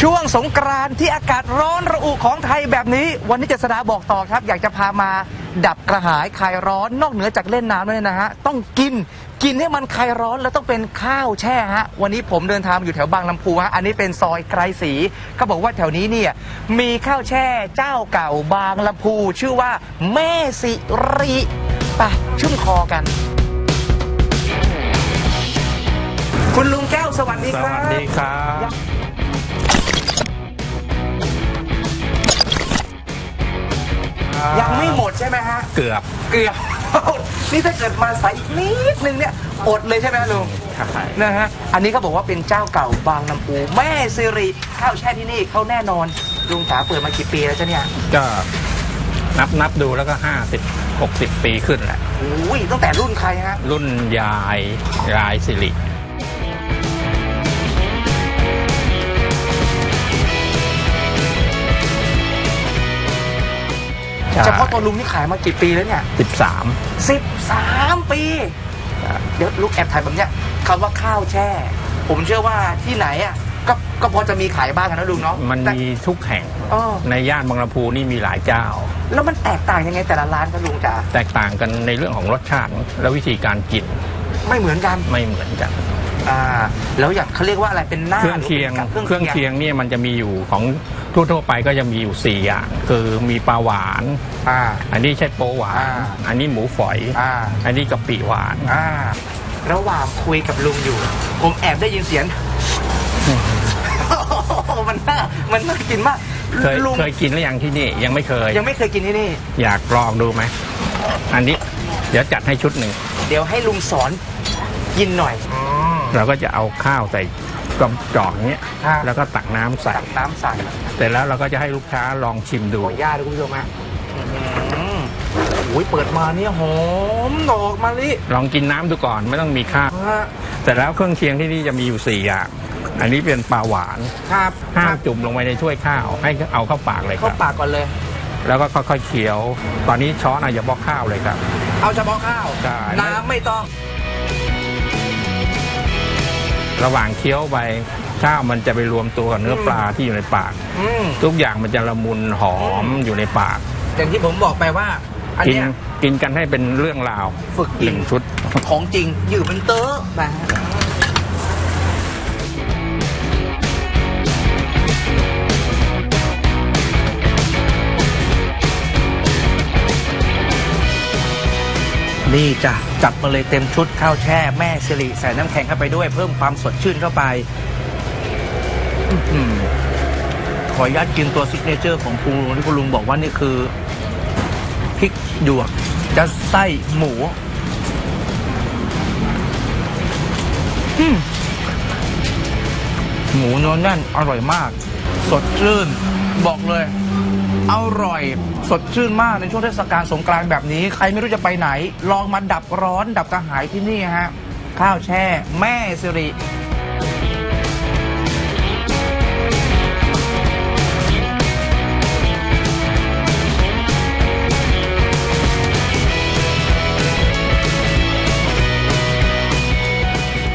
ช่วงสงกรานต์ที่อากาศร้อนระอุของไทยแบบนี้ วันนี้เจษดาบอกต่อครับ อยากจะพามาดับกระหายคลายร้อนนอกเหนือจากเล่นน้ำเลยนะฮะ ต้องกินกินให้มันคลายร้อนแล้วต้องเป็นข้าวแช่ฮะ วันนี้ผมเดินทางอยู่แถวบางลำพูฮะ อันนี้เป็นซอยไกรศรีเขาบอกว่าแถวนี้เนี่ยมีข้าวแช่เจ้าเก่าบางลำพู ชื่อว่าแม่สิริไปชุ่มคอกัน คุณลุงแก้วสวัสดีสครับ วัสดีครับ ยังไม่หมดใช่ไหมฮะ เกือบเกือบ นี่ถ้าเกิดมาใส่อีกนิดนึงเนี่ยอดเลยใช่ไหมลุงใช่นะฮะ อันนี้เขาบอกว่าเป็นเจ้าเก่าบางลำพูแม่สิริข้าวแช่ที่นี่เขาแน่นอนลุงจ๋าเปิดมากี่ปีแล้วจ๊ะเนี่ย ก็นับนับดูแล้วก็ห้าสิบหกสิบปีขึ้นแหละ อุ้ยตั้งแต่รุ่นใครฮะ รุ่นยายยายสิริ เฉพาะตัวลุงนี่ขายมากี่ปีแล้วเนี่ยสิบสาม13 ปีเดี๋ยวลูกแอบถ่ายแบบเนี้ยคำว่าข้าวแช่ ผมเชื่อว่าที่ไหนอะก็ก็พอจะมีขายบ้างอะนะลุงเนาะมันแต่มีทุกแห่งเออในย่านบางลำพูนี่มีหลายเจ้า แล้วมันแตกต่างยังไงแต่ละร้านครับลุงจ๋าแตกต่างกันในเรื่องของรสชาติและวิธีการกินไม่เหมือนกัน ไม่เหมือนกัน อ่าแล้วอย่างเขาเรียกว่าอะไรเป็นหน้าเครื่องเคียงหรือป็นกับเครื่องเคียงเนี่ยมันจะมีอยู่ของทั่วๆไปก็จะมีอยู่สี่อย่าง คือมีปลาหวาน อ่า อันนี้ใช่โปหวาน อ่าอันนี้หมูฝอย อ่า อันนี้กะปิหวาน อ่า ระหว่างคุยกับลุงอยู่ ผมแอบได้ยินเสียง มันน่ามันน่ากินมากเคยลุงเคยกินหรือยังที่นี่ยังไม่เคย ยังไม่เคยกินที่นี่ อยากลองดูไหมอันนี้เดี๋ยวจัดให้ชุดหนึ่ง เดี๋ยวให้ลุงสอนกินหน่อย เราก็จะเอาข้าวใส่กระจอกเนี้ยอ่า แล้วก็ตักน้ำใส่ตักน้ำใส่เสร็จแล้วเราก็จะให้ลูกค้าลองชิมดูขออนุญาตนะคุณผู้ชมฮะอืมโอ้ยเปิดมาเนี่ยหอมดอกมะลิลองกินน้ำดูก่อนไม่ต้องมีข้าวฮะแต่แล้วเครื่องเคียงที่นี่จะมีอยู่สี่อย่างอันนี้เป็นปลาหวานครับห้าคมรับจุ่มลงไปในถ้วยข้าว ให้เอาเข้าปากเลยคเข้ารับ ปากก่อนเลย แล้วก็ค่อยๆเคี้ยว ตอนนี้ช้อนอาจจะบอกข้าวเลยครับ เอาเฉพาะข้าวใช่น้ำไม่ต้อง ระหว่างเคี้ยวไปข้าวมันจะไปรวมตัวกับเนื้อปลาที่อยู่ในปาก อืมทุกอย่างมันจะละมุนหอมอยู่ในปาก อย่างที่ผมบอกไปว่า อันกินเนี้ยกินกันให้เป็นเรื่องราวฝึกหกินนึ่งชุด ของจริงอยู่เป็นเตอะนะ นี่จ้ะจับมาเลยเต็มชุดข้าวแช่แม่สิริใส่น้ำแข็งเข้าไปด้วย เพิ่มความสดชื่นเข้าไปอขออนุญาตกินตัวซิกเนเจอร์ของคุณลุงที่คุณลุงบอกว่านี่คือพริกหยวกจะไส้หมูหมูเนื้อแน่นอร่อยมาก สดชื่น บอกเลย อร่อย สดชื่นมากในช่วงเทศกาลสงกรานต์แบบนี้ ใครไม่รู้จะไปไหน ลองมาดับร้อนดับกระหายที่นี่ฮะ ข้าวแช่ แม่สิริ